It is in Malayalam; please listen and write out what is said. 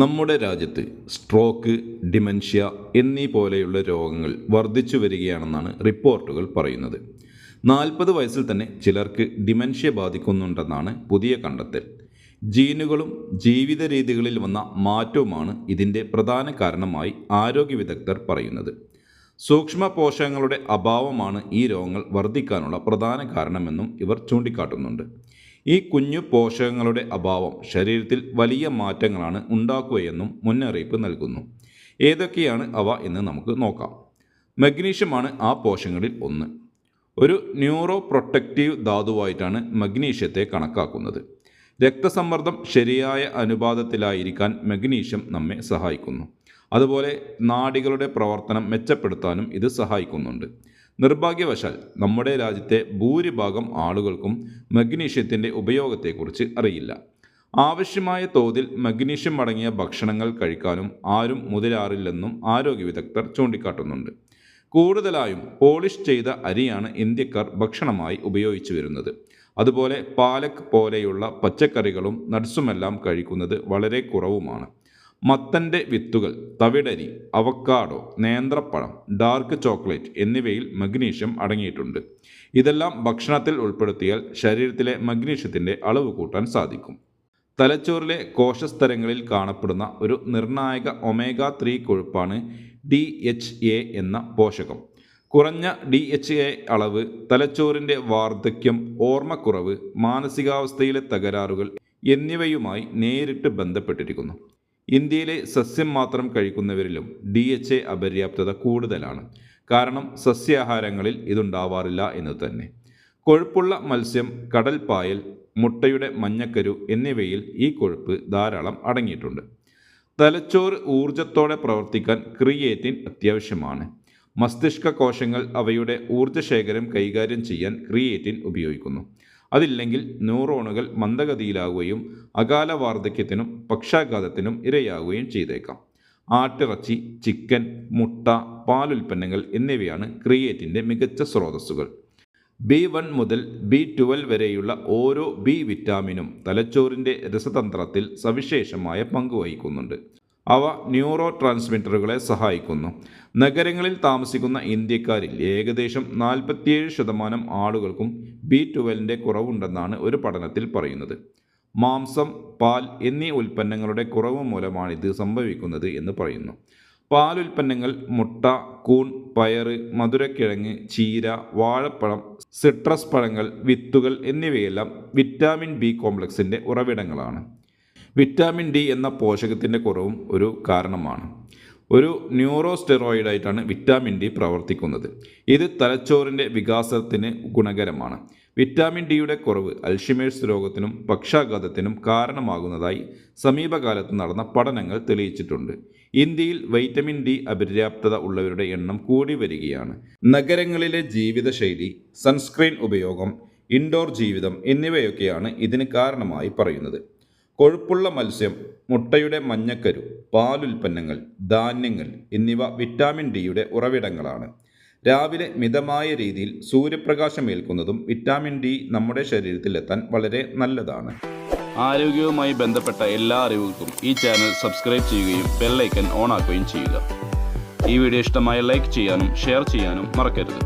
നമ്മുടെ രാജ്യത്ത് സ്ട്രോക്ക് ഡിമെൻഷ്യ എന്നീ പോലെയുള്ള രോഗങ്ങൾ വർദ്ധിച്ചു വരികയാണെന്നാണ് റിപ്പോർട്ടുകൾ പറയുന്നത്. നാൽപ്പത് വയസ്സിൽ തന്നെ ചിലർക്ക് ഡിമെൻഷ്യ ബാധിക്കുന്നുണ്ടെന്നാണ് പുതിയ കണ്ടെത്തൽ. ജീനുകളും ജീവിത രീതികളിൽ വന്ന മാറ്റവുമാണ് ഇതിന്റെ പ്രധാന കാരണമായി ആരോഗ്യ വിദഗ്ധർ പറയുന്നത്. സൂക്ഷ്മ പോഷകങ്ങളുടെ അഭാവമാണ് ഈ രോഗങ്ങൾ വർദ്ധിക്കാനുള്ള പ്രധാന കാരണമെന്നും ഇവർ ചൂണ്ടിക്കാട്ടുന്നുണ്ട്. ഈ കുഞ്ഞു പോഷകങ്ങളുടെ അഭാവം ശരീരത്തിൽ വലിയ മാറ്റങ്ങളാണ് ഉണ്ടാക്കുകയെന്നും മുന്നറിയിപ്പ് നൽകുന്നു. ഏതൊക്കെയാണ് അവ എന്ന് നമുക്ക് നോക്കാം. മഗ്നീഷ്യമാണ് ആ പോഷകങ്ങളിൽ ഒന്ന്. ഒരു ന്യൂറോ പ്രൊട്ടക്റ്റീവ് ധാതുവായിട്ടാണ് മഗ്നീഷ്യത്തെ കണക്കാക്കുന്നത്. രക്തസമ്മർദ്ദം ശരിയായ അനുപാതത്തിലായിരിക്കാൻ മഗ്നീഷ്യം നമ്മെ സഹായിക്കുന്നു. അതുപോലെ നാടികളുടെ പ്രവർത്തനം മെച്ചപ്പെടുത്താനും ഇത് സഹായിക്കുന്നുണ്ട്. നിർഭാഗ്യവശാൽ നമ്മുടെ രാജ്യത്തെ ഭൂരിഭാഗം ആളുകൾക്കും മഗ്നീഷ്യത്തിന്റെ ഉപയോഗത്തെക്കുറിച്ച് അറിയില്ല. ആവശ്യമായ തോതിൽ മഗ്നീഷ്യം അടങ്ങിയ ഭക്ഷണങ്ങൾ കഴിക്കാനും ആരും മുതലാറില്ലെന്നും ആരോഗ്യ വിദഗ്ധർ ചൂണ്ടിക്കാട്ടുന്നുണ്ട്. കൂടുതലായും പോളിഷ് ചെയ്ത അരിയാണ് ഇന്ത്യക്കാർ ഭക്ഷണമായി ഉപയോഗിച്ചു വരുന്നത്. അതുപോലെ പാലക് പോലെയുള്ള പച്ചക്കറികളും നട്സുമെല്ലാം കഴിക്കുന്നത് വളരെ കുറവുമാണ്. മത്തന്റെ വിത്തുകൾ തവിടരി അവക്കാഡോ നേന്ത്രപ്പഴം ഡാർക്ക് ചോക്ലേറ്റ് എന്നിവയിൽ മഗ്നീഷ്യം അടങ്ങിയിട്ടുണ്ട്. ഇതെല്ലാം ഭക്ഷണത്തിൽ ഉൾപ്പെടുത്തിയാൽ ശരീരത്തിലെ മഗ്നീഷ്യത്തിന്റെ അളവ് കൂട്ടാൻ സാധിക്കും. തലച്ചോറിലെ കോശസ്തരങ്ങളിൽ കാണപ്പെടുന്ന ഒരു നിർണായക ഒമേഗ ത്രീ കൊഴുപ്പാണ് ഡി എച്ച് എ എന്ന പോഷകം. കുറഞ്ഞ ഡി എച്ച് എ അളവ് തലച്ചോറിന്റെ വാർദ്ധക്യം ഓർമ്മക്കുറവ് മാനസികാവസ്ഥയിലെ തകരാറുകൾ എന്നിവയുമായി നേരിട്ട് ബന്ധപ്പെട്ടിരിക്കുന്നു. ഇന്ത്യയിലെ സസ്യം മാത്രം കഴിക്കുന്നവരിലും ഡി എച്ച് എ അപര്യാപ്തത കൂടുതലാണ്. കാരണം സസ്യാഹാരങ്ങളിൽ ഇതുണ്ടാവാറില്ല എന്ന് തന്നെ. കൊഴുപ്പുള്ള മത്സ്യം കടൽപ്പായൽ മുട്ടയുടെ മഞ്ഞക്കരു എന്നിവയിൽ ഈ കൊഴുപ്പ് ധാരാളം അടങ്ങിയിട്ടുണ്ട്. തലച്ചോറ് ഊർജത്തോടെ പ്രവർത്തിക്കാൻ ക്രിയേറ്റിൻ അത്യാവശ്യമാണ്. മസ്തിഷ്ക കോശങ്ങൾ അവയുടെ ഊർജശേഖരം കൈകാര്യം ചെയ്യാൻ ക്രിയേറ്റിൻ ഉപയോഗിക്കുന്നു. അതില്ലെങ്കിൽ ന്യൂറോണുകൾ മന്ദഗതിയിലാവുകയും അകാല വാർദ്ധക്യത്തിനും പക്ഷാഘാതത്തിനും ഇരയാവുകയും ചെയ്തേക്കാം. ആട്ടിറച്ചി ചിക്കൻ മുട്ട പാലുൽപ്പന്നങ്ങൾ എന്നിവയാണ് ക്രിയേറ്റിന്റെ മികച്ച സ്രോതസ്സുകൾ. ബി വൺ മുതൽ ബി ട്വൽവ് വരെയുള്ള ഓരോ ബി വിറ്റാമിനും തലച്ചോറിന്റെ രസതന്ത്രത്തിൽ സവിശേഷമായ പങ്ക് വഹിക്കുന്നുണ്ട്. അവ ന്യൂറോ ട്രാൻസ്മിറ്ററുകളെ സഹായിക്കുന്നു. നഗരങ്ങളിൽ താമസിക്കുന്ന ഇന്ത്യക്കാരിൽ ഏകദേശം നാൽപ്പത്തിയേഴ് ശതമാനം ആളുകൾക്കും ബി ട്വൽവിന്റെ കുറവുണ്ടെന്നാണ് ഒരു പഠനത്തിൽ പറയുന്നത്. മാംസം പാൽ എന്നീ ഉൽപ്പന്നങ്ങളുടെ കുറവ് മൂലമാണിത് സംഭവിക്കുന്നത് എന്ന് പറയുന്നു. പാൽ ഉൽപ്പന്നങ്ങൾ മുട്ട കൂൺ പയറ് മധുരക്കിഴങ്ങ് ചീര വാഴപ്പഴം സിട്രസ് പഴങ്ങൾ വിത്തുകൾ എന്നിവയെല്ലാം വിറ്റാമിൻ ബി കോംപ്ലക്സിന്റെ ഉറവിടങ്ങളാണ്. വിറ്റാമിൻ ഡി എന്ന പോഷകത്തിന്റെ കുറവും ഒരു കാരണമാണ്. ഒരു ന്യൂറോ സ്റ്റെറോയിഡായിട്ടാണ് വിറ്റാമിൻ ഡി പ്രവർത്തിക്കുന്നത്. ഇത് തലച്ചോറിന്റെ വികാസത്തിന് ഗുണകരമാണ്. വിറ്റാമിൻ ഡിയുടെ കുറവ് അൽഷിമേഴ്സ് രോഗത്തിനും പക്ഷാഘാതത്തിനും കാരണമാകുന്നതായി സമീപകാലത്ത് നടന്ന പഠനങ്ങൾ തെളിയിച്ചിട്ടുണ്ട്. ഇന്ത്യയിൽ വൈറ്റമിൻ ഡി അപര്യാപ്തത ഉള്ളവരുടെ എണ്ണം കൂടി വരികയാണ്. നഗരങ്ങളിലെ ജീവിതശൈലി സൺസ്ക്രീൻ ഉപയോഗം ഇൻഡോർ ജീവിതം എന്നിവയൊക്കെയാണ് ഇതിന് കാരണമായി പറയുന്നത്. കൊഴുപ്പുള്ള മത്സ്യം മുട്ടയുടെ മഞ്ഞക്കരു പാലുൽപ്പന്നങ്ങൾ ധാന്യങ്ങൾ എന്നിവ വിറ്റാമിൻ ഡിയുടെ ഉറവിടങ്ങളാണ്. രാവിലെ മിതമായ രീതിയിൽ സൂര്യപ്രകാശം ഏൽക്കുന്നതും വിറ്റാമിൻ ഡി നമ്മുടെ ശരീരത്തിലെത്താൻ വളരെ നല്ലതാണ്. ആരോഗ്യവുമായി ബന്ധപ്പെട്ട എല്ലാ അറിവുകൾക്കും ഈ ചാനൽ സബ്സ്ക്രൈബ് ചെയ്യുകയും ബെല്ലൈക്കൻ ഓൺ ആക്കുകയും ചെയ്യുക. ഈ വീഡിയോ ഇഷ്ടമായ ലൈക്ക് ചെയ്യാനും ഷെയർ ചെയ്യാനും മറക്കരുത്.